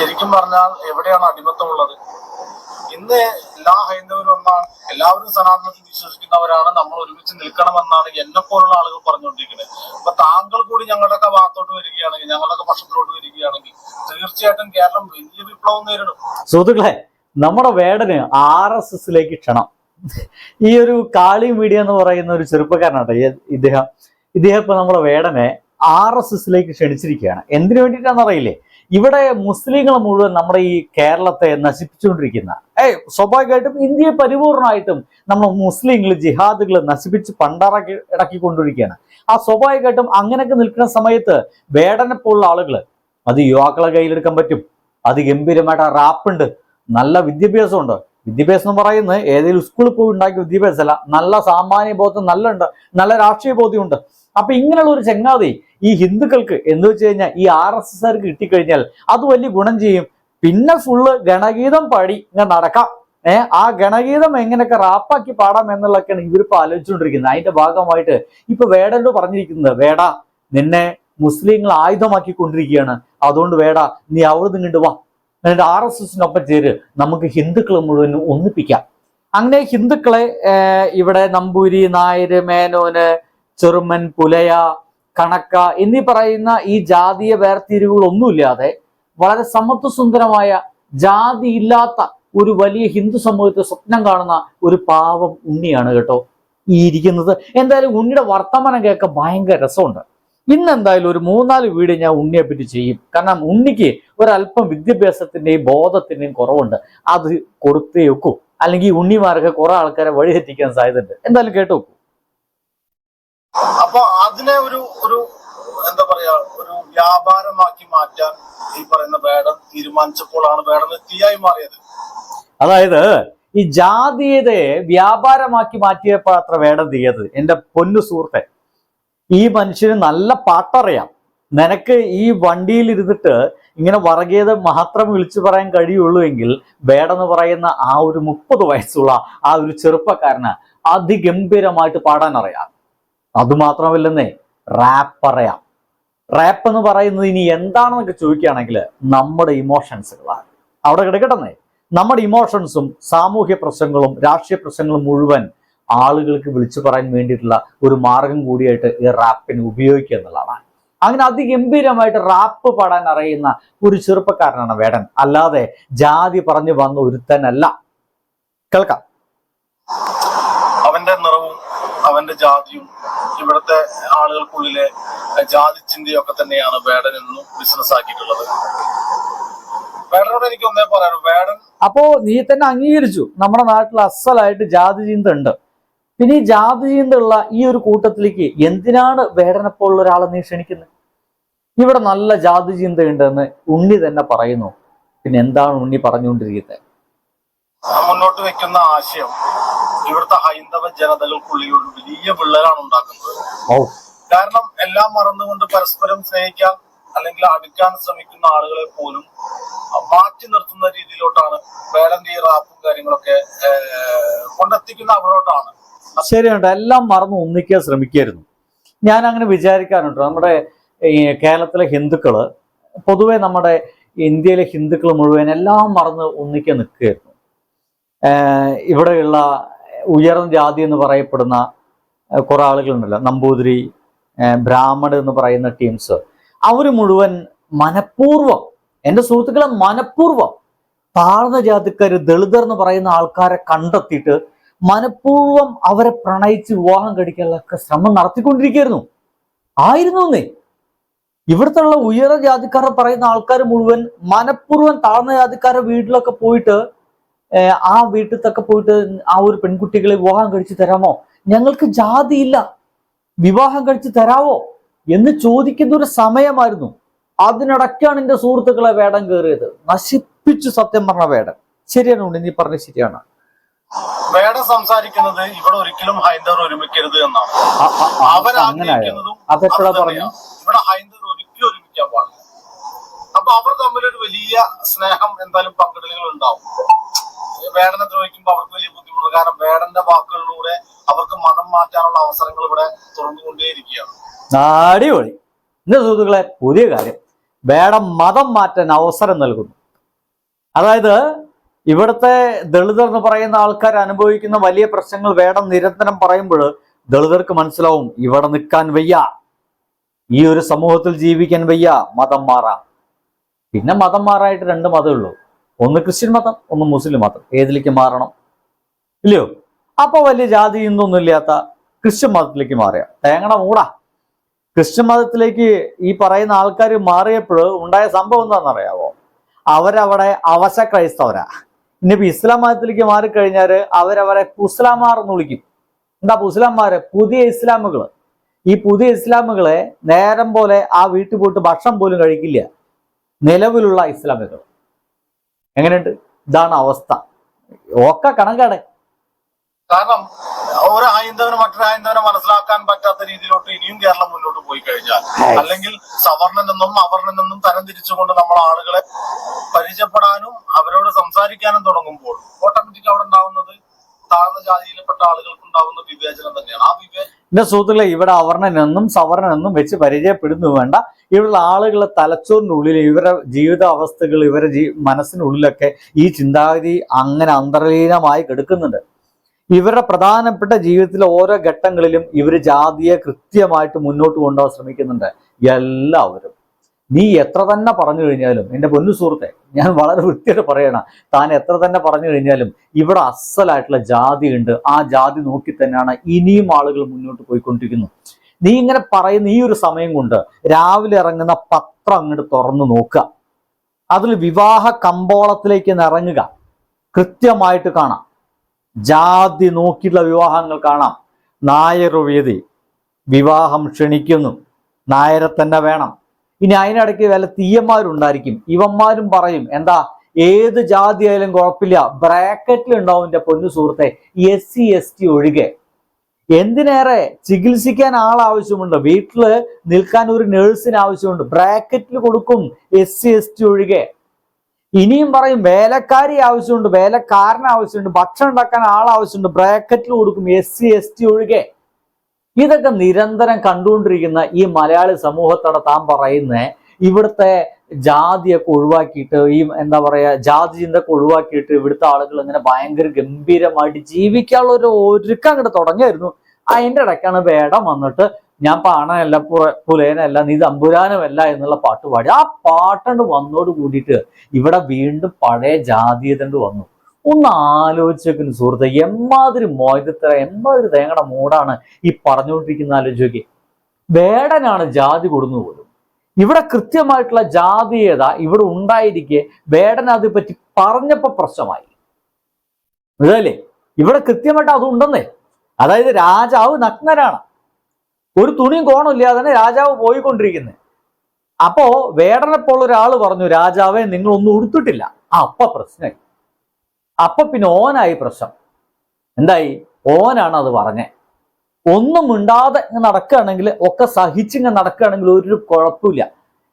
ശരിക്കും പറഞ്ഞാൽ എവിടെയാണ് അടിമത്തമുള്ളത് ഇന്ന് എല്ലാ ഹൈന്ദവരും ഒന്നാണ് എല്ലാവരും സനാതനത്തിൽ വിശ്വസിക്കുന്നവരാണ് നമ്മൾ ഒരുമിച്ച് നിൽക്കണമെന്നാണ് എന്നെ പോലുള്ള ആളുകൾ പറഞ്ഞുകൊണ്ടിരിക്കുന്നത്. അപ്പൊ താങ്കൾ കൂടി ഞങ്ങളുടെയൊക്കെ ഭാഗത്തോട്ട് വരികയാണെങ്കിൽ ഞങ്ങളുടെയൊക്കെ പക്ഷത്തിലോട്ട് വരികയാണെങ്കിൽ തീർച്ചയായിട്ടും കേരളം വലിയ വിപ്ലവം നേരിടും. സുഹൃത്തുക്കളെ നമ്മുടെ വേടന് ആർ എസ് എസിലേക്ക് ക്ഷണം. ഈ ഒരു കാളി മീഡിയ എന്ന് പറയുന്ന ഒരു ചെറുപ്പക്കാരനാട്ടെ ഇദ്ദേഹം. ഇദ്ദേഹം ഇപ്പൊ നമ്മുടെ വേടനെ ആർ എസ് എസിലേക്ക് ക്ഷണിച്ചിരിക്കുകയാണ്. എന്തിനു വേണ്ടിയിട്ടാണെന്ന് അറിയില്ലേ ഇവിടെ മുസ്ലിങ്ങൾ മുഴുവൻ നമ്മുടെ ഈ കേരളത്തെ നശിപ്പിച്ചുകൊണ്ടിരിക്കുന്ന. ഏയ് സ്വാഭാവികമായിട്ടും ഇന്ത്യയെ പരിപൂർണമായിട്ടും നമ്മൾ മുസ്ലിങ്ങൾ ജിഹാദുകൾ നശിപ്പിച്ച് പണ്ടാറാക്കി ഇടക്കിക്കൊണ്ടിരിക്കുകയാണ്. ആ സ്വാഭാവികമായിട്ടും അങ്ങനെയൊക്കെ നിൽക്കുന്ന സമയത്ത് വേടനെ പോലുള്ള ആളുകൾ അത് യുവാക്കളെ കയ്യിലെടുക്കാൻ പറ്റും. അത് ഗംഭീരമായിട്ട് ആ റാപ്പുണ്ട്. നല്ല വിദ്യാഭ്യാസമുണ്ട്. വിദ്യാഭ്യാസം എന്ന് പറയുന്നത് ഏതെങ്കിലും സ്കൂളിൽ പോയി ഉണ്ടാക്കിയ വിദ്യാഭ്യാസമല്ല. നല്ല സാമാന്യ ബോധം നല്ല ഉണ്ട്. നല്ല രാഷ്ട്രീയ ബോധ്യമുണ്ട്. അപ്പൊ ഇങ്ങനെയുള്ള ഒരു ചങ്ങാതി ഈ ഹിന്ദുക്കൾക്ക് എന്ന് വെച്ച് കഴിഞ്ഞാൽ ഈ ആർ എസ് എസ് ആർക്ക് കിട്ടിക്കഴിഞ്ഞാൽ അത് വലിയ ഗുണം ചെയ്യും. പിന്നെ ഫുള്ള് ഗണഗീതം പാടി ഇങ്ങനെ നടക്കാം. ഏഹ് ആ ഗണഗീതം എങ്ങനെയൊക്കെ റാപ്പാക്കി പാടാം എന്നുള്ളതൊക്കെയാണ് ഇവരിപ്പോ ആലോചിച്ചുകൊണ്ടിരിക്കുന്നത്. അതിന്റെ ഭാഗമായിട്ട് ഇപ്പൊ വേടല്ലോ പറഞ്ഞിരിക്കുന്നത് വേട നിന്നെ മുസ്ലിങ്ങൾ ആയുധമാക്കി കൊണ്ടിരിക്കുകയാണ് അതുകൊണ്ട് വേട നീ അവിടെ നിന്നിട്ട് വാ. എന്നിട്ട് ആർ എസ് എസിനൊപ്പം ചേര്. നമുക്ക് ഹിന്ദുക്കളെ മുഴുവൻ ഒന്നിപ്പിക്കാം. അങ്ങനെ ഹിന്ദുക്കളെ ഇവിടെ നമ്പൂരി നായര് മേനോന് ചെറുമൻ പുലയ കണക്ക എന്നീ പറയുന്ന ഈ ജാതീയ വേർതിരിവുകളൊന്നുമില്ലാതെ വളരെ സമത്വസുന്ദരമായ ജാതി ഇല്ലാത്ത ഒരു വലിയ ഹിന്ദു സമൂഹത്തെ സ്വപ്നം കാണുന്ന ഒരു പാവം ഉണ്ണിയാണ് കേട്ടോ ഈ ഇരിക്കുന്നത്. എന്തായാലും ഉണ്ണിയുടെ വർത്തമാനം കേൾക്കാൻ ഭയങ്കര രസമുണ്ട്. ഇന്ന് എന്തായാലും ഒരു മൂന്നാൽ വീട് ഞാൻ ഉണ്ണിയെ പറ്റി ചെയ്യും. കാരണം ഉണ്ണിക്ക് ഒരല്പം വിദ്യാഭ്യാസത്തിന്റെയും ബോധത്തിന്റെയും കുറവുണ്ട്. അത് കൊടുത്തേ അല്ലെങ്കിൽ ഉണ്ണിമാർക്ക് കുറെ ആൾക്കാരെ വഴിതെറ്റിക്കാൻ സാധ്യതയുണ്ട്. എന്തായാലും കേട്ടു അപ്പൊ അതിനെ ഒരു ഒരു എന്താ പറയാ ഒരു വ്യാപാരമാക്കി മാറ്റാൻ ഈ പറയുന്ന വേടം തീരുമാനിച്ചപ്പോഴാണ് വേടം തീയായി മാറിയത്. അതായത് ഈ ജാതീയതയെ വ്യാപാരമാക്കി മാറ്റിയപ്പോൾ അത്ര വേടം തീയത്. എന്റെ പൊന്നു സുഹൃത്തെ ഈ മനുഷ്യന് നല്ല പാട്ടറിയാം. നിനക്ക് ഈ വണ്ടിയിൽ ഇരുന്നിട്ട് ഇങ്ങനെ വർഗീയത മാത്രം വിളിച്ചു പറയാൻ കഴിയുള്ളൂ എങ്കിൽ വേടെന്ന് പറയുന്ന ആ ഒരു മുപ്പത് വയസ്സുള്ള ആ ഒരു ചെറുപ്പക്കാരന് അതിഗംഭീരമായിട്ട് പാടാൻ അറിയാം. അതുമാത്രമല്ലെന്നേ റാപ്പ് പറയാം. റാപ്പ് എന്ന് പറയുന്നത് ഇനി എന്താണെന്നൊക്കെ ചോദിക്കുകയാണെങ്കിൽ നമ്മുടെ ഇമോഷൻസുകളാണ് അവിടെ കിടക്കട്ടെന്നേ നമ്മുടെ ഇമോഷൻസും സാമൂഹ്യ പ്രശ്നങ്ങളും രാഷ്ട്രീയ പ്രശ്നങ്ങളും മുഴുവൻ ആളുകൾക്ക് വിളിച്ചു പറയാൻ വേണ്ടിയിട്ടുള്ള ഒരു മാർഗം കൂടിയായിട്ട് ഈ റാപ്പിന് ഉപയോഗിക്കുക എന്നുള്ളതാണ്. അങ്ങനെ അതിഗംഭീരമായിട്ട് റാപ്പ് പാടാൻ അറിയുന്ന ഒരു ചെറുപ്പക്കാരനാണ് വേടൻ. അല്ലാതെ ജാതി പറഞ്ഞു വന്ന ഒരുത്തനല്ല. കേൾക്കാം. അവന്റെ നിറവും അവന്റെ ജാതിയും ഇവിടുത്തെ ആളുകൾക്കുള്ളിലെ ജാതി ചിന്തയൊക്കെ തന്നെയാണ് വേടൻ എന്നും ബിസിനസ് ആക്കിയിട്ടുള്ളത്. വേടനോട് എനിക്ക് ഒന്നേ പറയാനു വേടൻ അപ്പോ നീ തന്നെ അംഗീകരിച്ചു. നമ്മുടെ നാട്ടിൽ അസലായിട്ട് ജാതി ചിന്ത ഉണ്ട്. പിന്നെ ഈ ജാതി ചിന്തയുള്ള ഈ ഒരു കൂട്ടത്തിലേക്ക് എന്തിനാണ് വേടനെ പോലുള്ള ഒരാളെ നീ ക്ഷണിക്കുന്നത് ഇവിടെ നല്ല ജാതി ചിന്തയുണ്ടെന്ന് ഉണ്ണി തന്നെ പറയുന്നു. പിന്നെ എന്താണ് ഉണ്ണി പറഞ്ഞുകൊണ്ടിരിക്കുന്നത്? മുന്നോട്ട് വെക്കുന്ന ആശയം ഇവിടുത്തെ ഹൈന്ദവ ജനതകൾക്കുള്ളിൽ ഒരു വലിയ വിള്ളലാണ് ഉണ്ടാക്കുന്നത്. കാരണം എല്ലാം മറന്നുകൊണ്ട് പരസ്പരം സ്നേഹിക്കാൻ അല്ലെങ്കിൽ അടുക്കാൻ ശ്രമിക്കുന്ന ആളുകളെ പോലും മാറ്റി നിർത്തുന്ന രീതിയിലോട്ടാണ് വേലന്തി റാപ്പും കാര്യങ്ങളൊക്കെ കൊണ്ടെത്തിക്കുന്ന അവരോട്ടാണ്. ശരിയുണ്ട് എല്ലാം മറന്ന് ഒന്നിക്കാൻ ശ്രമിക്കായിരുന്നു. ഞാൻ അങ്ങനെ വിചാരിക്കാറുണ്ട്. നമ്മുടെ ഈ കേരളത്തിലെ ഹിന്ദുക്കൾ പൊതുവെ നമ്മുടെ ഇന്ത്യയിലെ ഹിന്ദുക്കൾ മുഴുവൻ എല്ലാം മറന്ന് ഒന്നിക്കാൻ നിൽക്കുകയായിരുന്നു. ഇവിടെയുള്ള ഉയർന്ന ജാതി എന്ന് പറയപ്പെടുന്ന കുറേ ആളുകളുണ്ടല്ലോ. നമ്പൂതിരി ബ്രാഹ്മണ എന്ന് പറയുന്ന ടീംസ് അവർ മുഴുവൻ മനഃപൂർവം എന്റെ സുഹൃത്തുക്കളെ മനഃപൂർവം താഴ്ന്ന ജാതിക്കാർ ദളിതർ എന്ന് പറയുന്ന ആൾക്കാരെ കണ്ടെത്തിയിട്ട് മനഃപൂർവം അവരെ പ്രണയിച്ച് വിവാഹം കഴിക്കാനുള്ള ശ്രമം നടത്തിക്കൊണ്ടിരിക്കുകയായിരുന്നു. ആയിരുന്നു എന്നേ ഇവിടുത്തെ ഉയർന്ന ജാതിക്കാരെ പറയുന്ന ആൾക്കാർ മുഴുവൻ മനഃപൂർവം താഴ്ന്ന ജാതിക്കാരുടെ വീട്ടിലൊക്കെ പോയിട്ട് ആ വീട്ടിലൊക്കെ പോയിട്ട് ആ ഒരു പെൺകുട്ടികളെ വിവാഹം കഴിച്ചു തരാമോ? ഞങ്ങൾക്ക് ജാതിയില്ല. വിവാഹം കഴിച്ചു തരാവോ? എന്ന് ചോദിക്കുന്ന ഒരു സമയമായിരുന്നു. അതിനടക്കാണ് എന്റെ സുഹൃത്തുക്കളെ വേടം കയറിയത്. നശിപ്പിച്ചു സത്യം പറഞ്ഞ വേടൻ. ശരിയാണ് ഉണ്ണി, നീ പറഞ്ഞ ശരിയാണ്. വേടം സംസാരിക്കുന്നത് ഇവിടെ ഒരിക്കലും ഹൈന്ദവർ ഒരുമിക്കരുത് എന്നാണ്. അങ്ങനെ അതെപ്പോഴാ പറഞ്ഞു. ഇവിടെ ഹൈന്ദവർ ഒരിക്കലും ഒരുമിക്കാൻ പാടില്ല. അപ്പൊ അവർ തമ്മിലൊരു വലിയ സ്നേഹം എന്തായാലും പങ്കിടലുകൾ ഉണ്ടാവും. വേടനെ ദ്രോഹിക്കുമ്പോൾ അവർക്ക് വലിയ ബുദ്ധിമുട്ട് കാരണം വേടന്റെ വാക്കുകളിലൂടെ അവർക്ക് മതം മാറ്റാനുള്ള അവസരങ്ങൾ ഇവിടെ തുറന്നുകൊണ്ടേയിരിക്കുകയാണ്. അടിപൊളി എന്റെ സുഹൃത്തുക്കളെ പുതിയ കാര്യം. വേടം മതം മാറ്റാൻ അവസരം നൽകുന്നു. അതായത് ഇവിടുത്തെ ദളിതർ എന്ന് പറയുന്ന ആൾക്കാർ അനുഭവിക്കുന്ന വലിയ പ്രശ്നങ്ങൾ വേടം നിരന്തരം പറയുമ്പോൾ ദളിതർക്ക് മനസ്സിലാവും ഇവിടെ നിൽക്കാൻ വയ്യ. ഈ ഒരു സമൂഹത്തിൽ ജീവിക്കാൻ വയ്യ. മതം മാറാം. പിന്നെ മതം മാറായിട്ട് രണ്ട് മതമുള്ളൂ ഒന്ന് ക്രിസ്ത്യൻ മതം ഒന്ന് മുസ്ലിം മതം. ഏതിലേക്ക് മാറണം? ഇല്ലയോ? അപ്പൊ വലിയ ജാതി ഇന്നൊന്നും ഇല്ലാത്ത ക്രിസ്ത്യൻ മതത്തിലേക്ക് മാറിയ തേങ്ങണ മൂടാ. ക്രിസ്ത്യൻ മതത്തിലേക്ക് ഈ പറയുന്ന ആൾക്കാർ മാറിയപ്പോൾ ഉണ്ടായ സംഭവം എന്താണെന്നറിയാവോ? അവരവിടെ അവശ ക്രൈസ്തവരാ. ഇനിയിപ്പോ ഇസ്ലാം മതത്തിലേക്ക് മാറിക്കഴിഞ്ഞാൽ അവരവരെ പുസ്ലാമാർ എന്ന് വിളിക്കും. എന്താ പുസ്ലാന്മാര് പുതിയ ഇസ്ലാമുകൾ ഈ പുതിയ ഇസ്ലാമുകളെ നേരം പോലെ ആ വീട്ടിൽ പോയിട്ട് ഭക്ഷണം പോലും കഴിക്കില്ല. നിലവിലുള്ള ഇസ്ലാമുകൾ. എങ്ങനെയുണ്ട്? ഇതാണ് അവസ്ഥ. ഒക്കെ കണക്കാണ്. കാരണം ഒരു ഹൈന്ദവന് മറ്റൊരു ഹൈന്ദവനെ മനസ്സിലാക്കാൻ പറ്റാത്ത രീതിയിലോട്ട് ഇനിയും കേരളം മുന്നോട്ട് പോയി കഴിഞ്ഞാൽ. അല്ലെങ്കിൽ സവർണനെന്നും നിന്നും തരം തിരിച്ചുകൊണ്ട് നമ്മൾ ആളുകളെ പരിചയപ്പെടാനും അവരോട് സംസാരിക്കാനും തുടങ്ങുമ്പോൾ ഓട്ടോമാറ്റിക് അവിടെ ഉണ്ടാവുന്നത് താഴ്ന്ന ജാതിയിൽപ്പെട്ട ആളുകൾക്ക് ഉണ്ടാവുന്ന വിവേചനം തന്നെയാണ്. ആ വിവേചനം എന്റെ സുഹൃത്തുക്കളെ ഇവിടെ അവർണനെന്നും സവർണനെന്നും വെച്ച് പരിചയപ്പെടുന്നു വേണ്ട. ഇവിടെയുള്ള ആളുകളെ തലച്ചോറിനുള്ളിൽ ഇവരുടെ ജീവിത അവസ്ഥകൾ ജീ മനസ്സിനുള്ളിലൊക്കെ ഈ ചിന്താഗതി അങ്ങനെ അന്തർലീനമായി കിടക്കുന്നുണ്ട്. ഇവരുടെ പ്രധാനപ്പെട്ട ജീവിതത്തിലെ ഓരോ ഘട്ടങ്ങളിലും ഇവർ ജാതിയെ കൃത്യമായിട്ട് മുന്നോട്ട് കൊണ്ടുപോകാൻ ശ്രമിക്കുന്നുണ്ട്. എല്ലാവരും. നീ എത്ര തന്നെ പറഞ്ഞു കഴിഞ്ഞാലും എന്റെ പൊന്നു സുഹൃത്തെ ഞാൻ വളരെ വൃത്തിയായിട്ട് പറയണം താൻ എത്ര തന്നെ പറഞ്ഞു കഴിഞ്ഞാലും ഇവിടെ അസലായിട്ടുള്ള ജാതി ഉണ്ട് ആ ജാതി നോക്കി തന്നെയാണ് ഇനിയും ആളുകൾ മുന്നോട്ട് പോയിക്കൊണ്ടിരിക്കുന്നു. നീ ഇങ്ങനെ പറയുന്ന ഈ ഒരു സമയം കൊണ്ട് രാവിലെ ഇറങ്ങുന്ന പത്രം അങ്ങോട്ട് തുറന്നു നോക്കുക. അതിൽ വിവാഹ കമ്പോളത്തിലേക്ക് ഇറങ്ങുക. കൃത്യമായിട്ട് കാണാം. ജാതി നോക്കിയിട്ടുള്ള വിവാഹങ്ങൾ കാണാം. നായർ വേദി. വിവാഹം ക്ഷണിക്കുന്നു. നായരെ തന്നെ വേണം. ഇനി അതിനിടയ്ക്ക് വല്ല തീയന്മാരുണ്ടായിരിക്കും. ഇവന്മാരും പറയും എന്താ ഏത് ജാതി ആയാലും കുഴപ്പമില്ല. ബ്രാക്കറ്റിൽ ഉണ്ടാവും എന്റെ പൊന്നു സുഹൃത്തെ എസ് സി എസ് ടി ഒഴികെ. എന്തിനേറെ ചികിത്സിക്കാൻ ആൾ ആവശ്യമുണ്ട്? വീട്ടിൽ നിൽക്കാൻ ഒരു നേഴ്സിന് ആവശ്യമുണ്ട്. ബ്രാക്കറ്റിൽ കൊടുക്കും എസ് സി എസ് ടി ഒഴികെ. ഇനിയും പറയും വേലക്കാരി ആവശ്യമുണ്ട് വേലക്കാരൻ ആവശ്യമുണ്ട് ഭക്ഷണം ഉണ്ടാക്കാൻ ആൾ ആവശ്യമുണ്ട്. ബ്രാക്കറ്റിൽ കൊടുക്കും എസ് സി എസ് ടി ഒഴികെ. ഇതൊക്കെ നിരന്തരം കണ്ടുകൊണ്ടിരിക്കുന്ന ഈ മലയാളി സമൂഹത്തോടെ താൻ പറയുന്ന ഇവിടുത്തെ ജാതിയൊക്കെ ഒഴിവാക്കിയിട്ട് ഈ എന്താ പറയാ ജാതി ചിന്തയൊക്കെ ഒഴിവാക്കിയിട്ട് ഇവിടുത്തെ ആളുകൾ ഇങ്ങനെ ഭയങ്കര ഗംഭീരമായിട്ട് ജീവിക്കാനുള്ള ഒരു ഒരുക്കം അങ്ങോട്ട് തുടങ്ങിയായിരുന്നു. അതിന്റെ ഇടയ്ക്കാണ് വേടം വന്നിട്ട് ഞാൻ പാണനല്ല പുലേനല്ല നീ തമ്പുരാനുമല്ല എന്നുള്ള പാട്ട് പാടി. ആ പാട്ടുണ്ട് വന്നോട് കൂടിയിട്ട് ഇവിടെ വീണ്ടും പഴയ ജാതീയതണ്ട് വന്നു. ഒന്ന് ആലോചിച്ചേക്കുന്നു സുഹൃത്തെ. എമ്മാതിരി മോയത്തര എമ്മാതിരി തേങ്ങയുടെ മൂടാണ് ഈ പറഞ്ഞുകൊണ്ടിരിക്കുന്ന ആലോചിക്കുക വേടനാണ് ജാതി കൊടുന്നു പോലും. ഇവിടെ കൃത്യമായിട്ടുള്ള ജാതീയത ഇവിടെ ഉണ്ടായിരിക്കെ വേടന അത് പറ്റി പറഞ്ഞപ്പോ പ്രശ്നമായി. അതല്ലേ ഇവിടെ കൃത്യമായിട്ട് അതുണ്ടെന്നേ അതായത് രാജാവ് നഗ്നരാണ്. ഒരു തുണിയും കോണമില്ലാതെ തന്നെ രാജാവ് പോയിക്കൊണ്ടിരിക്കുന്നത് അപ്പോ വേടനെപ്പോൾ ഒരാൾ പറഞ്ഞു രാജാവെ നിങ്ങൾ ഒന്നും ഉടുത്തിട്ടില്ല അപ്പ പ്രശ്നമായി. അപ്പൊ പിന്നെ ഓനായി പ്രശ്നം. എന്തായി? ഓനാണ് അത് പറഞ്ഞേ. ഒന്നും ഇങ്ങ് നടക്കുകയാണെങ്കിൽ ഒക്കെ സഹിച്ചിങ്ങ് നടക്കുകയാണെങ്കിൽ ഒരു കുഴപ്പമില്ല.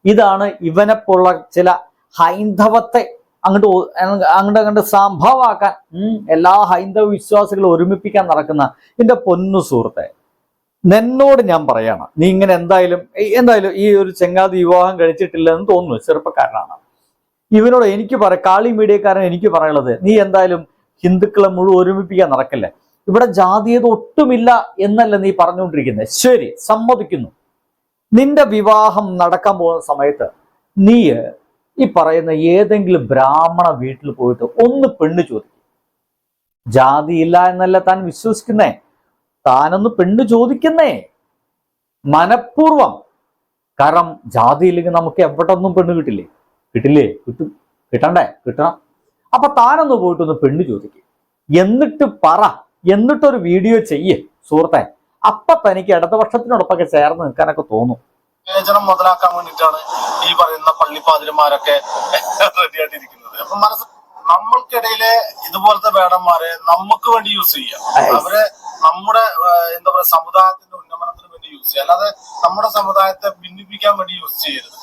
ഇതാണ് ഇവനെപ്പോലുള്ള ചില ഹൈന്ദവത്തെ അങ്ങോട്ട് അങ്ങോട്ട് അങ്ങോട്ട് സംഭവമാക്കാൻ എല്ലാ ഹൈന്ദവ വിശ്വാസികളും ഒരുമിപ്പിക്കാൻ നടക്കുന്ന എന്റെ പൊന്നു സുഹൃത്തെ. നിന്നോട് ഞാൻ പറയാണ് നീ ഇങ്ങനെ എന്തായാലും എന്തായാലും ഈ ഒരു ചെങ്ങാതി വിവാഹം കഴിച്ചിട്ടില്ല എന്ന് തോന്നുന്നു ചെറുപ്പക്കാരനാണ്. ഇവനോട് എനിക്ക് പറ കാളി മീഡിയക്കാരൻ എനിക്ക് പറയുള്ളത് നീ എന്തായാലും ഹിന്ദുക്കളെ മുഴുവൻ ഒരുമിപ്പിക്കാൻ നടക്കല്ലേ? ഇവിടെ ജാതീയത ഒട്ടുമില്ല എന്നല്ല നീ പറഞ്ഞുകൊണ്ടിരിക്കുന്നത് ശരി സമ്മതിക്കുന്നു. നിന്റെ വിവാഹം നടക്കാൻ പോകുന്ന സമയത്ത് നീ ഈ പറയുന്ന ഏതെങ്കിലും ബ്രാഹ്മണ വീട്ടിൽ പോയിട്ട് ഒന്ന് പെണ്ണ് ചോദിക്കും. ജാതിയില്ല എന്നല്ല താൻ വിശ്വസിക്കുന്നേ? താനൊന്ന് പെണ്ണ് ചോദിക്കുന്നേ. മനഃപൂർവം കാരണം ജാതിയില്ലെങ്കിൽ നമുക്ക് എവിടെ ഒന്നും പെണ്ണ് കിട്ടില്ലേ? കിട്ടില്ലേ? കിട്ടും. കിട്ടണ്ടേ? കിട്ടണം. അപ്പൊ താനൊന്ന് പോയിട്ടൊന്ന് പെണ്ണ് ചോദിക്കും. എന്നിട്ട് പറ. എന്നിട്ടൊരു വീഡിയോ ചെയ്യ് സുഹൃത്തെ. അപ്പൊ തനിക്ക് ഇടതുപക്ഷത്തിനോടൊപ്പൊക്കെ ചേർന്ന് നിൽക്കാനൊക്കെ തോന്നും. വിവേചനം മുതലാക്കാൻ വേണ്ടിയിട്ടാണ് ഈ പറയുന്ന പള്ളിപ്പാതിരിമാരൊക്കെ റെഡിയായിട്ടിരിക്കുന്നത് അപ്പൊ മനസ്സ് നമ്മൾക്കിടയിലെ ഇതുപോലത്തെ വേടന്മാരെ നമുക്ക് വേണ്ടി യൂസ് ചെയ്യാം. അവരെ നമ്മുടെ എന്താ പറയാ സമുദായത്തിന്റെ ഉന്നമനത്തിന് വേണ്ടി യൂസ് ചെയ്യാം. അല്ലാതെ നമ്മുടെ സമുദായത്തെ ഭിന്നിപ്പിക്കാൻ വേണ്ടി യൂസ് ചെയ്യരുത്.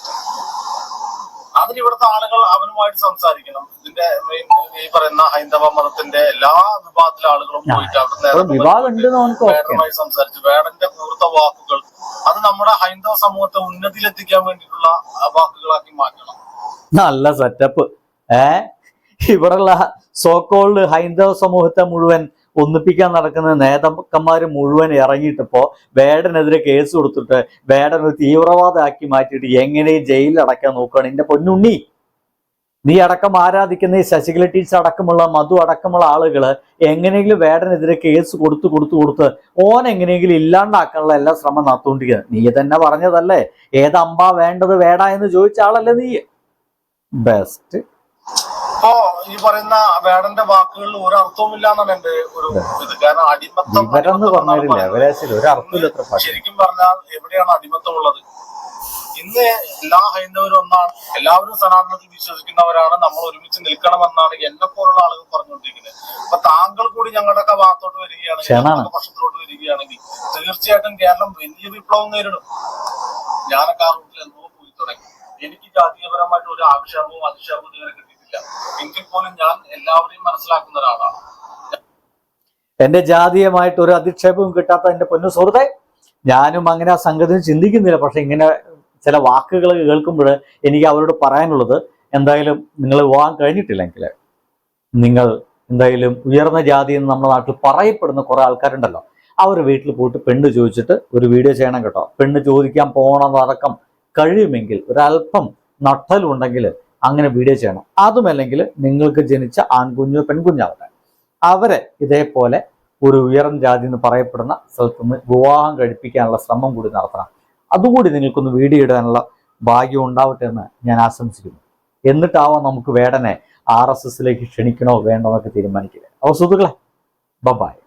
അതിന് ഇവിടുത്തെ ആളുകൾ അവനുമായിട്ട് സംസാരിക്കണം. ഇതിന്റെ മെയിൻ ഈ പറയുന്ന ഹൈന്ദവ മതത്തിന്റെ എല്ലാ വിഭാഗത്തിലെ ആളുകളും പോയിട്ട് അവിടുന്ന് സംസാരിച്ചു. വേടന്റെ കൂർത്ത വാക്കുകൾ അത് നമ്മുടെ ഹൈന്ദവ സമൂഹത്തെ ഉന്നതിയിലെത്തിക്കാൻ വേണ്ടിയിട്ടുള്ള വാക്കുകളാക്കി മാറ്റണം. നല്ല സെറ്റപ്പ് ഏ? ഇവിടെയുള്ള സോക്കോൾഡ് ഹൈന്ദവ സമൂഹത്തെ മുഴുവൻ ഒന്നിപ്പിക്കാൻ നടക്കുന്ന നേതാക്കന്മാർ മുഴുവൻ ഇറങ്ങിയിട്ടിപ്പോൾ വേടനെതിരെ കേസ് കൊടുത്തിട്ട് വേടൻ ഒരു തീവ്രവാദമാക്കി മാറ്റിയിട്ട് എങ്ങനെയും ജയിലിൽ അടക്കാൻ നോക്കുകയാണ് എന്റെ പൊന്നുണ്ണി. നീ അടക്കം ആരാധിക്കുന്ന ഈ ശശികല ടീച്ചർ അടക്കമുള്ള മധു അടക്കമുള്ള ആളുകൾ എങ്ങനെയെങ്കിലും വേടനെതിരെ കേസ് കൊടുത്തു കൊടുത്തു കൊടുത്ത് ഓൻ എങ്ങനെയെങ്കിലും ഇല്ലാണ്ടാക്കാനുള്ള എല്ലാ ശ്രമം നടത്തുകൊണ്ടിരിക്കുന്നത് നീ തന്നെ പറഞ്ഞതല്ലേ? ഏതമ്പാ വേണ്ടത് വേടാ എന്ന് ചോദിച്ച ആളല്ലേ നീ? ബെസ്റ്റ് ഇപ്പോ ഈ പറയുന്ന വേടന്റെ വാക്കുകളിൽ ഒരു അർത്ഥവുമില്ല എന്നാണ് എന്റെ ഒരു ഇത്. കാരണം അടിമത്തം ശരിക്കും പറഞ്ഞാൽ എവിടെയാണ് അടിമത്തം ഉള്ളത്? ഇന്ന് എല്ലാ ഹൈന്ദവരും ഒന്നാണ്. എല്ലാവരും സനാതനത്തിൽ വിശ്വസിക്കുന്നവരാണ്. നമ്മൾ ഒരുമിച്ച് നിൽക്കണമെന്നാണ് എന്നെ പോലുള്ള ആളുകൾ പറഞ്ഞുകൊണ്ടിരിക്കുന്നത്. അപ്പൊ താങ്കൾ കൂടി ഞങ്ങളുടെയൊക്കെ ഭാഗത്തോട്ട് വരികയാണെങ്കിൽ പക്ഷത്തിലോട്ട് വരികയാണെങ്കിൽ തീർച്ചയായിട്ടും കേരളം വലിയ വിപ്ലവം നേരിടും. ഞാനൊക്കെ ആ റൂട്ടിൽ എന്തോ പോയി തുടങ്ങി. എനിക്ക് ജാതീയപരമായിട്ട് ഒരു ആക്ഷേപവും അധിക്ഷേപവും ഇതുവരെ കിട്ടിയിട്ടില്ല എങ്കിൽ പോലും ഞാൻ എല്ലാവരെയും മനസ്സിലാക്കുന്ന ഒരാളാണ്. എന്റെ ജാതീയമായിട്ട് ഒരു അധിക്ഷേപവും കിട്ടാത്ത എന്റെ പൊന്നു സുഹൃത്തെ ഞാനും അങ്ങനെ ആ സംഗതി ചിന്തിക്കുന്നില്ല. പക്ഷെ ഇങ്ങനെ ചില വാക്കുകൾ കേൾക്കുമ്പോൾ എനിക്ക് അവരോട് പറയാനുള്ളത് എന്തായാലും നിങ്ങൾ വിവാഹം കഴിഞ്ഞിട്ടില്ലെങ്കിൽ നിങ്ങൾ എന്തായാലും ഉയർന്ന ജാതി എന്ന് നമ്മുടെ നാട്ടിൽ പറയപ്പെടുന്ന കുറെ ആൾക്കാരുണ്ടല്ലോ അവർ വീട്ടിൽ പോയിട്ട് പെണ്ണ് ചോദിച്ചിട്ട് ഒരു വീഡിയോ ചെയ്യണം കേട്ടോ. പെണ്ണ് ചോദിക്കാൻ പോകണമെന്നടക്കം കഴിയുമെങ്കിൽ ഒരല്പം നട്ടലുണ്ടെങ്കിൽ അങ്ങനെ വീഡിയോ ചെയ്യണം. അതുമല്ലെങ്കിൽ നിങ്ങൾക്ക് ജനിച്ച ആൺകുഞ്ഞോ പെൺകുഞ്ഞാവട്ടെ. അവരെ ഇതേപോലെ ഒരു ഉയർന്ന ജാതി എന്ന് പറയപ്പെടുന്ന സ്ഥലത്ത് നിന്ന് വിവാഹം കഴിപ്പിക്കാനുള്ള ശ്രമം കൂടി നടത്തണം. അതുകൂടി നിങ്ങൾക്കൊന്ന് വീഡിയോ ഇടാനുള്ള ഭാഗ്യം ഉണ്ടാവട്ടെ എന്ന് ഞാൻ ആശംസിക്കുന്നു. എന്നിട്ടാവാം നമുക്ക് വേടനെ ആർ എസ് എസിലേക്ക് ക്ഷണിക്കണോ വേണ്ടോ എന്നൊക്കെ തീരുമാനിക്കുക. അപ്പോൾ സുഹൃത്തുക്കളെ ബബായ്